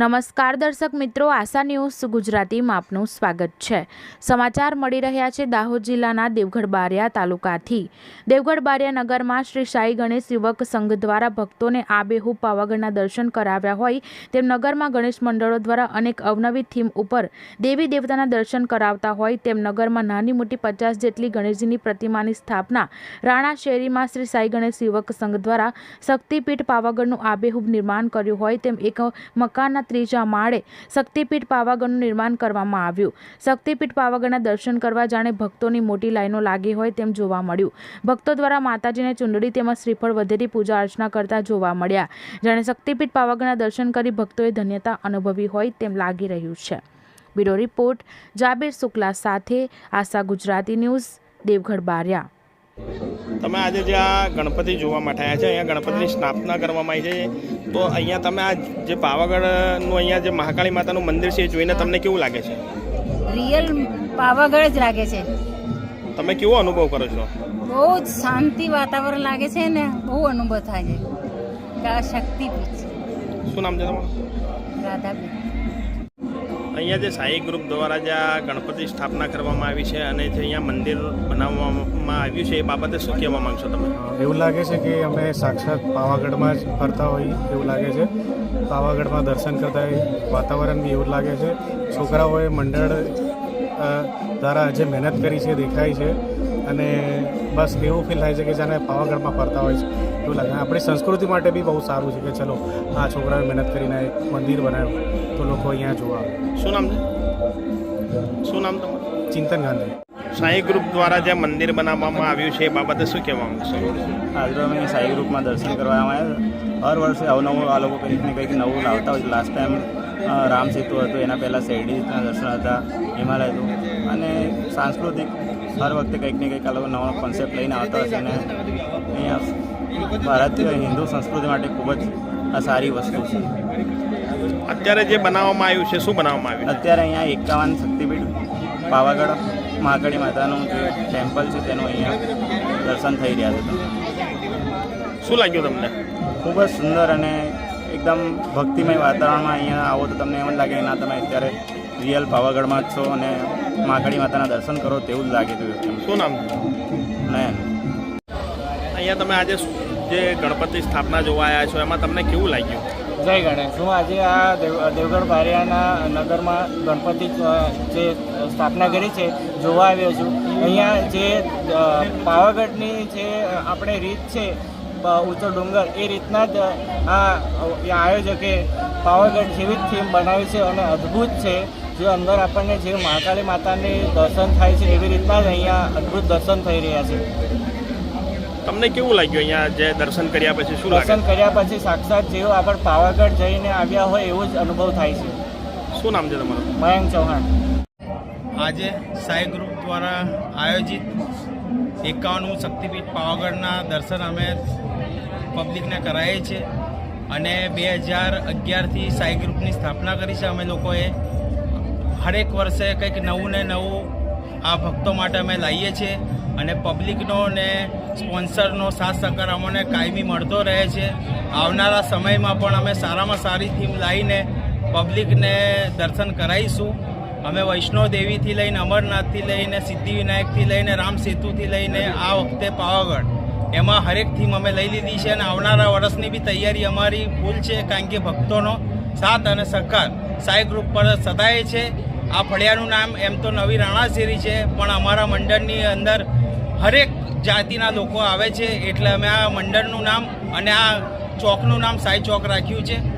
નમસ્કાર દર્શક મિત્રો, આશા ન્યૂઝ ગુજરાતીમાં આપનું સ્વાગત છે. સમાચાર મળી રહ્યા છે દાહોદ જિલ્લાના દેવગઢ બારિયા તાલુકાથી. દેવગઢ બારિયા નગરમાં શ્રી સાઈ ગણેશ યુવક સંઘ દ્વારા ભક્તોને આબેહૂબ પાવાગઢના દર્શન કરાવ્યા હોય તેમ નગરમાં ગણેશ મંડળો દ્વારા અનેક અવનવી થીમ ઉપર દેવી દેવતાના દર્શન કરાવતા હોય તેમ નગરમાં નાની મોટી પચાસ જેટલી ગણેશજીની પ્રતિમાની સ્થાપના રાણા શેરીમાં શ્રી સાઈ ગણેશ યુવક સંઘ દ્વારા શક્તિપીઠ પાવાગઢનું આબેહૂબ નિર્માણ કર્યું હોય તેમ એક મકાનના ત્રીજા માળે શક્તિપીઠ પાવાગઢનું નિર્માણ કરવામાં આવ્યું. શક્તિપીઠ પાવાગઢના દર્શન કરવા જાણે ભક્તોની મોટી લાઈનો લાગી હોય તેમ જોવા મળ્યું. ભક્તો દ્વારા માતાજીને ચુંદડી તેમજ શ્રીફળ વધેરી પૂજા અર્ચના કરતા જોવા મળ્યા. જાણે શક્તિપીઠ પાવાગઢના દર્શન કરી ભક્તોએ ધન્યતા અનુભવી હોય તેમ લાગી રહ્યું છે. બ્યુરો રિપોર્ટ, જાબીર શુક્લા સાથે આશા ગુજરાતી ન્યૂઝ, દેવગઢ બારિયા. તમે આજે જે આ ગણપતિ જોવા માટે આવ્યા છે અહીંયા ગણપતિની સ્થાપના કરવામાં આવી છે. તો અહીંયા તમે આ જે પાવાગઢનું અહીંયા જે મહાકાળી માતાનું મંદિર છે એ જોઈને તમને કેવું લાગે છે? રિયલ પાવાગઢ જ લાગે છે. તમે કેવો અનુભવ કરો છો? બહુ જ શાંતિ વાતાવરણ લાગે છે ને બહુ અનુભવ થાય છે. આ શક્તિપીઠ શું નામ છે તમારું? રાધાપીઠ અહીંયા જે સાઈ ગ્રુપ દ્વારા જે આ ગણપતિ સ્થાપના કરવામાં આવી છે અને જે અહીંયા મંદિર બનાવવામાં આવ્યું છે એ બાબતે શું કહેવા માંગશો તમે? એવું લાગે છે કે અમે સાક્ષાત પાવાગઢમાં જ ફરતા હોઈએ, એવું લાગે છે. પાવાગઢમાં દર્શન કરતા હોય વાતાવરણ બી એવું લાગે છે. છોકરાઓએ મંડળ દ્વારા જે મહેનત કરી છે, દેખાય છે અને બસ એવું ફીલ થાય છે કે જાણે પાવાગઢમાં ફરતા હોય છે. એવું લાગે. આપણી સંસ્કૃતિ માટે બી બહુ સારું છે કે ચલો આ છોકરાએ મહેનત કરીને એક મંદિર બનાવ્યું તો લોકો અહીંયા જોવા શું નામ છે? શું નામ તમારું? ચિંતન ગાંધી. સાંઈ ગ્રુપ દ્વારા જે મંદિર બનાવવામાં આવ્યું છે એ બાબતે શું કહેવા માંગશો આજે અમે સાંઈ ગ્રુપમાં દર્શન કરવા આવ્યા હર વર્ષે અવનવું આ લોકો કંઈક ને કંઈક નવું લાવતા હોય છે. લાસ્ટ ટાઈમ રામ સેતુ હતું એના પહેલાં શેરડીના દર્શન હતા હિમાલય હતું. અને સાંસ્કૃતિક હર વખતે કંઈક ને કંઈક આ લોકો નવો કોન્સેપ્ટ લઈને આવતા હોય છે અને અહીંયા ભારતીય હિન્દુ સંસ્કૃતિ માટે ખૂબ જ આ સારી વસ્તુ છે. અત્યારે જે બનાવવામાં આવ્યું છે શું બનાવવામાં આવ્યું અત્યારે અહીંયા એકાવન શક્તિપીઠ પાવાગઢ મહાકાળી માતાનું જે ટેમ્પલ છે તેનું અહીંયા દર્શન થઈ રહ્યા છે. શું લાગ્યું તમને? ખૂબ જ સુંદર અને એકદમ ભક્તિમય વાતાવરણમાં અહીંયા આવો તો તમને એમ જ લાગે ના તમે અત્યારે રિયલ પાવાગઢમાં જ છો અને મહાકાળી માતાના દર્શન કરો તેવું જ લાગે છે. શું નામ? નયન. અહીંયા તમે આજે જે ગણપતિ સ્થાપના જોવા આવ્યા છો, એમાં તમને કેવું લાગ્યું? જય ગણેશ. હું આજે આ દેવ દેવગઢ બારિયાના નગરમાં ગણપતિ જે સ્થાપના કરી છે, જોવા આવ્યો છું. અહીંયા જે પાવાગઢની જે આપણે રીત છે ઊંચો ડુંગર, એ રીતના જ આ આયોજકે પાવાગઢ જેવી જ થીમ બનાવી છે અને અદ્ભુત છે. જે અંદર આપણને જે મહાકાળી માતાની દર્શન થાય છે, એવી રીતના જ અહીંયા અદ્ભુત દર્શન થઈ રહ્યા છે. તમને કેવું લાગ્યું અહીંયા જે દર્શન કર્યા પછી શું દર્શન કર્યા પછી સાક્ષાત જેવો આપણે પાવાગઢ જઈને આવ્યા હોય એવો જ અનુભવ થાય છે. શું નામ છે તમારું? મયંક ચૌહાણ. આજે સાઈ ગ્રુપ દ્વારા આયોજિત એકાવનમું શક્તિપીઠ પાવાગઢના દર્શન અમે પબ્લિકને કરાવીએ છીએ અને બે હજાર અગિયારથી સાઈ ગ્રુપની સ્થાપના કરી છે. અમે લોકોએ હરેક વર્ષે કંઈક નવું ને નવું આ ભક્તો માટે અમે લાવીએ છીએ. અને પબ્લિકનો ને સ્પોન્સરનો સાથ સહકાર અમને કાયમી મળતો રહે છે. આવનારા સમયમાં પણ અમે સારામાં સારી થીમ લાવીને પબ્લિકને દર્શન કરાવીશું. અમે વૈષ્ણવ દેવીથી લઈને, અમરનાથથી લઈને, સિદ્ધિવિનાયકથી લઈને, રામ સેતુથી લઈને આ વખતે પાવાગઢ. એમાં હરેક થીમ અમે લઈ લીધી છે અને આવનારા વર્ષની બી તૈયારી અમારી ફૂલ છે કારણ કે ભક્તોનો સાથ અને સહકાર સાઈ ગ્રુપ પર સદાય છે. આ ફળિયાનું નામ એમ તો નવી રાણા શેરી છે, પણ અમારા મંડળની અંદર હરેક જાતિના લોકો આવે છે. એટલે અમે આ મંડળનું નામ અને આ ચોકનું નામ સાઈ ચોક રાખ્યું છે.